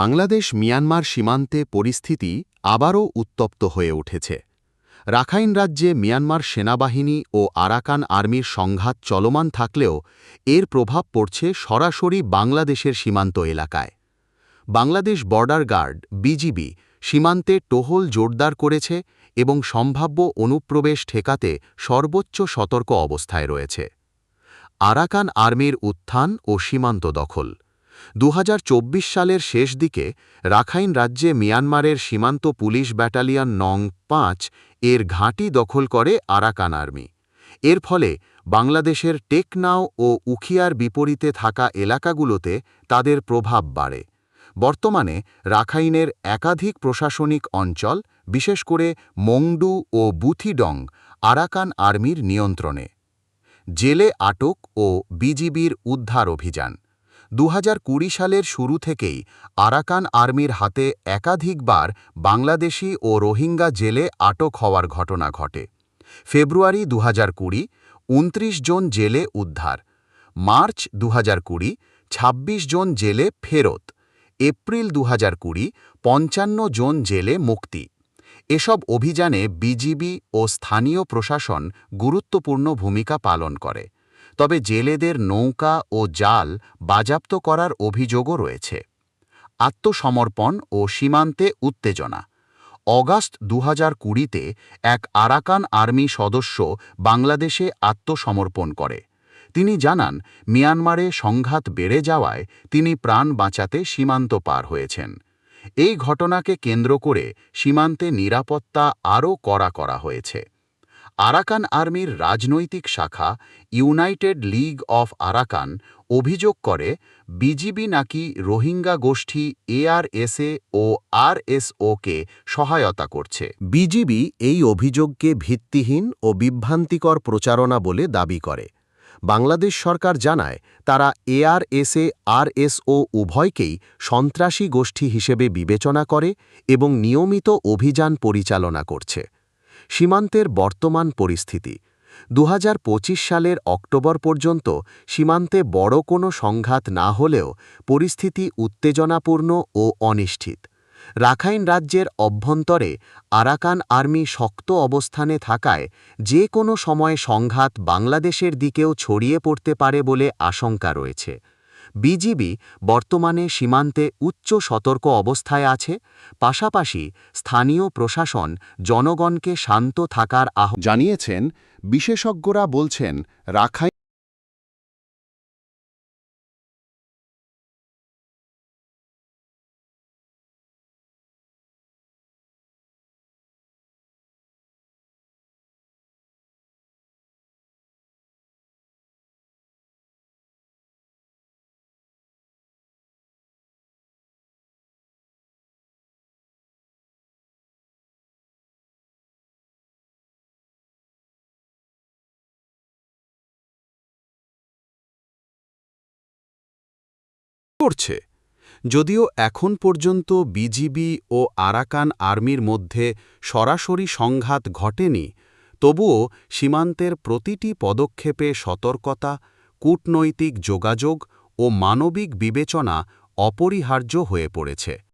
Bangladesh Myanmar সীমান্তে পরিস্থিতি আবারও উত্তপ্ত হয়ে উঠেছে। রাখাইন রাজ্যে মিয়ানমার সেনাবাহিনী ও আরাকান আর্মির সংঘাত চলমান থাকলেও এর প্রভাব পড়ছে সরাসরি বাংলাদেশের সীমান্ত এলাকায়। বাংলাদেশ বর্ডার গার্ড বিজিবি সীমান্তে টহল জোরদার করেছে এবং সম্ভাব্য অনুপ্রবেশ ঠেকাতে সর্বোচ্চ সতর্ক অবস্থায় রয়েছে। আরাকান আর্মির উত্থান ও সীমান্ত দখল দু হাজার চব্বিশ সালের শেষ দিকে রাখাইন রাজ্যে মিয়ানমারের সীমান্ত পুলিশ ব্যাটালিয়ন নং পাঁচ এর ঘাঁটি দখল করে আরাকান আর্মি। এর ফলে বাংলাদেশের টেকনাও ও উখিয়ার বিপরীতে থাকা এলাকাগুলোতে তাদের প্রভাব বাড়ে। বর্তমানে রাখাইনের একাধিক প্রশাসনিক অঞ্চল, বিশেষ করে মংডু ও বুথিডং, আরাকান আর্মির নিয়ন্ত্রণে। জেলে আটক ও বিজিবির উদ্ধার অভিযান। দু হাজার কুড়ি সালের শুরু থেকেই আরাকান আর্মির হাতে একাধিকবার বাংলাদেশি ও রোহিঙ্গা জেলে আটক হওয়ার ঘটনা ঘটে। ফেব্রুয়ারি দু হাজার কুড়ি জন জেলে উদ্ধার। মার্চ দু হাজার কুড়ি জন জেলে ফেরত। এপ্রিল দু হাজার কুড়ি, পঞ্চান্ন জন জেলে মুক্তি। এসব অভিযানে বিজিবি ও স্থানীয় প্রশাসন গুরুত্বপূর্ণ ভূমিকা পালন করে। তবে জেলেদের নৌকা ও জাল বাজাপ্ত করার অভিযোগও রয়েছে। আত্মসমর্পণ ও সীমান্তে উত্তেজনা। অগাস্ট দু হাজার কুড়িতে এক আরাকান আর্মি সদস্য বাংলাদেশে আত্মসমর্পণ করে। তিনি জানান, মিয়ানমারে সংঘাত বেড়ে যাওয়ায় তিনি প্রাণ বাঁচাতে সীমান্ত পার হয়েছেন। এই ঘটনাকে কেন্দ্র করে সীমান্তে নিরাপত্তা আরও কড়া করা হয়েছে। আরাকান আর্মির রাজনৈতিক শাখা ইউনাইটেড লিগ অফ আরাকান অভিযোগ করে, বিজিবি নাকি রোহিঙ্গা গোষ্ঠী এআরএসএ ও আরএসওকে সহায়তা করছে। বিজিবি এই অভিযোগকে ভিত্তিহীন ও বিভ্রান্তিকর প্রচারণা বলে দাবি করে। বাংলাদেশ সরকার জানায়, তারা এআরএসএ, আরএসও উভয়কেই সন্ত্রাসী গোষ্ঠী হিসেবে বিবেচনা করে এবং নিয়মিত অভিযান পরিচালনা করছে। সীমান্তের বর্তমান পরিস্থিতি। দুহাজার পঁচিশ সালের অক্টোবর পর্যন্ত সীমান্তে বড় কোনো সংঘাত না হলেও পরিস্থিতি উত্তেজনাপূর্ণ ও অনিশ্চিত। রাখাইন রাজ্যের অভ্যন্তরে আরাকান আর্মি শক্ত অবস্থানে থাকায় যে কোনো সময় সংঘাত বাংলাদেশের দিকেও ছড়িয়ে পড়তে পারে বলে আশঙ্কা রয়েছে। বিজিবি বর্তমানে সীমান্তে উচ্চ সতর্ক অবস্থায় আছে, পাশাপাশি স্থানীয় প্রশাসন জনগণকে শান্ত থাকার আহ, জানিয়েছেন, বিশেষজ্ঞরা বলছেন, রাখাইন করছে। যদিও এখন পর্যন্ত বিজিবি ও আরাকান আর্মির মধ্যে সরাসরি সংঘাত ঘটেনি, তবুও সীমান্তের প্রতিটি পদক্ষেপে সতর্কতা, কূটনৈতিক যোগাযোগ ও মানবিক বিবেচনা অপরিহার্য হয়ে পড়েছে।